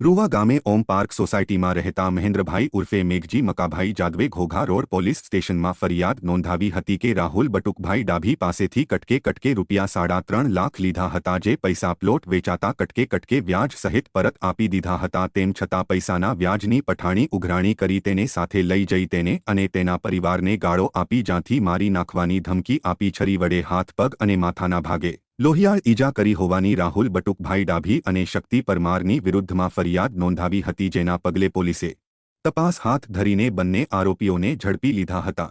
રૂવા ગામે ઓમ પાર્ક સોસાયટીમાં રહેતા મહેન્દ્રભાઈ ઉર્ફે મેઘજી મકાભાઈ જાદવે ઘોઘા રોડ પોલીસ સ્ટેશનમાં ફરિયાદ નોંધાવી હતી કે રાહુલ બટુકભાઈ ડાભી પાસેથી કટકે કટકે રૂપિયા સાડા ત્રણ લાખ લીધા હતા જે પૈસા પ્લોટ વેચાતા કટકે કટકે વ્યાજ સહિત પરત આપી દીધા હતા તેમ છતાં પૈસાના વ્યાજની પઠાણી ઉઘરાણી કરી તેને સાથે લઈ જઈ તેને અને તેના પરિવારને ગાળો આપી જ્યાંથી મારી નાખવાની ધમકી આપી છરી વડે હાથ પગ અને માથાના ભાગે લોહિયાળ ઈજા કરી હોવાની રાહુલ બટુકભાઈ ડાભી અને શક્તિ પરમારની વિરુદ્ધમાં ફરિયાદ નોંધાવી હતી જેના પગલે પોલીસે તપાસ હાથ ધરીને બંને આરોપીઓને ઝડપી લીધા હતા.